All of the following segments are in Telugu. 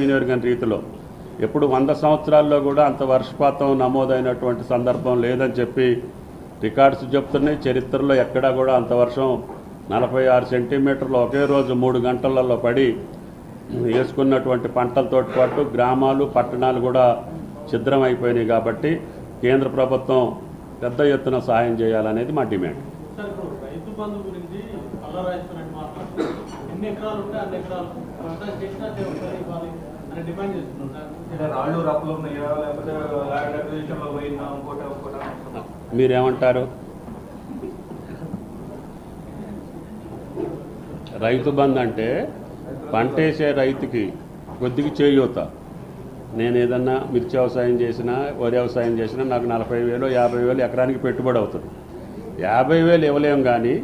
వినియోగం రీతిలో. ఎప్పుడు వంద సంవత్సరాల్లో కూడా అంత వర్షపాతం నమోదైనటువంటి సందర్భం లేదని చెప్పి రికార్డ్స్ చెప్తున్నాయి. చరిత్రలో ఎక్కడా కూడా అంత వర్షం నలభై ఆరు సెంటీమీటర్లు ఒకే రోజు మూడు గంటలలో పడి వేసుకున్నటువంటి పంటలతో పాటు గ్రామాలు పట్టణాలు కూడా ఛిద్రం అయిపోయినాయి కాబట్టి కేంద్ర ప్రభుత్వం పెద్ద ఎత్తున సహాయం చేయాలనేది మా డిమాండ్. గురించి ఎన్ని ఎకరాలు ఉంటే అన్ని ఎకరాలు. చేసినా మీరేమంటారు? రైతు బంధు అంటే పంటేసే రైతుకి కొద్దిగా చేయూత నేను ఏదన్నా మిర్చి వ్యవసాయం చేసినా వరి వ్యవసాయం చేసినా నాకు నలభై వేలు యాభై వేలు ఎకరానికి పెట్టుబడి అవుతుంది. యాభై వేలు ఇవ్వలేము కానీ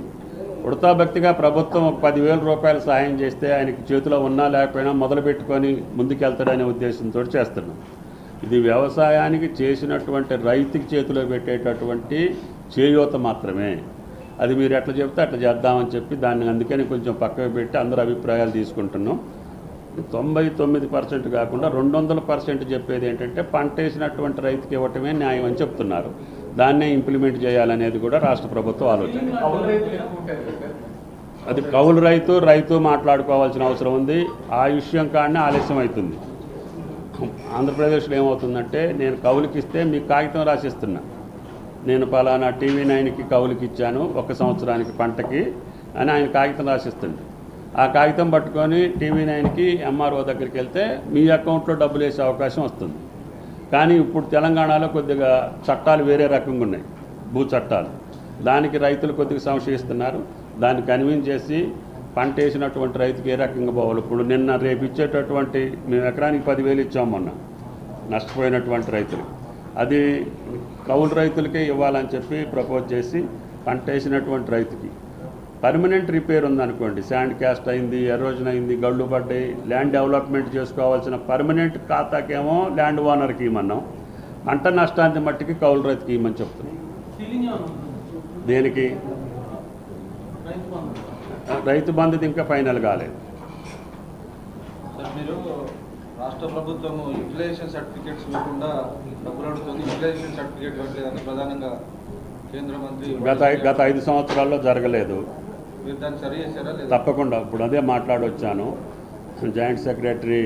ఉడతా భక్తిగా ప్రభుత్వం ఒక పదివేల రూపాయలు సాయం చేస్తే ఆయనకి చేతిలో ఉన్నా లేకపోయినా మొదలు పెట్టుకొని ముందుకెళ్తాడనే ఉద్దేశంతో చేస్తున్నాం. ఇది వ్యవసాయానికి చేసినటువంటి రైతుకి చేతిలో పెట్టేటటువంటి చేయూత మాత్రమే. అది మీరు ఎట్లా చెప్తే అట్లా చేద్దామని చెప్పి దాన్ని అందుకని కొంచెం పక్కకు పెట్టి అందరు అభిప్రాయాలు తీసుకుంటున్నాం. తొంభై తొమ్మిది పర్సెంట్ కాకుండా రెండు వందల పర్సెంట్ చెప్పేది ఏంటంటే పంట వేసినటువంటి రైతుకి ఇవ్వటమే న్యాయం అని చెప్తున్నారు. దాన్నే ఇంప్లిమెంట్ చేయాలనేది కూడా రాష్ట్ర ప్రభుత్వం ఆలోచన. అది కౌలు రైతు రైతు మాట్లాడుకోవాల్సిన అవసరం ఉంది. ఆ విషయం కాడనే ఆలస్యం అవుతుంది. ఆంధ్రప్రదేశ్లో ఏమవుతుందంటే నేను కౌలుకి ఇస్తే మీకు కాగితం రాసిస్తున్నా. నేను పలానా టీవీ నైన్కి కౌలుకి ఇచ్చాను ఒక సంవత్సరానికి పంటకి అని ఆయన కాగితం రాసిస్తుంది ఆ కాగితం పట్టుకొని టీవీ నైన్కి ఎంఆర్ఓ దగ్గరికి వెళ్తే మీ అకౌంట్లో డబ్బులు వేసే అవకాశం వస్తుంది. కానీ ఇప్పుడు తెలంగాణలో కొద్దిగా చట్టాలు వేరే రకంగా ఉన్నాయి భూ చట్టాలు. దానికి రైతులు కొద్దిగా సంశయిస్తున్నారు. దాన్ని కన్విన్స్ చేసి పంట వేసినటువంటి రైతుకి ఏ రకంగా పోవాలి? ఇప్పుడు నిన్న రేపు ఇచ్చేటటువంటి మేము ఎకరానికి పదివేలు ఇచ్చాం మొన్న నష్టపోయినటువంటి రైతులు. అది కౌలు రైతులకే ఇవ్వాలని చెప్పి ప్రపోజ్ చేసి పంట వేసినటువంటి రైతుకి పర్మనెంట్ రిపేర్ ఉందనుకోండి శాండ్ క్యాస్ట్ అయింది ఎరోజన్ అయింది గళ్ళు పడ్డాయి ల్యాండ్ డెవలప్మెంట్ చేసుకోవాల్సిన పర్మనెంట్ ఖాతాకేమో ల్యాండ్ ఓనర్కి ఇవ్వమన్నాం పంట నష్టాన్ని మట్టికి కౌలు రైతుకి ఇవ్వమని చెప్తున్నాం? దేనికి? రైతు బంధు. రైతు బంధుది ఇంకా ఫైనల్ కాలేదు. రాష్ట్ర ప్రభుత్వం యూటిలైజేషన్ సర్టిఫికేట్స్ ఇవ్వకుండా డబ్బులు అడుగుతుంది. యూటిలైజేషన్ సర్టిఫికేట్ ఇవ్వట్లేదని ప్రధానంగా కేంద్ర మంత్రి గత గత ఐదు సంవత్సరాల్లో జరగలేదు. తప్పకుండా. ఇప్పుడు అదే మాట్లాడొచ్చాను. Joint secretary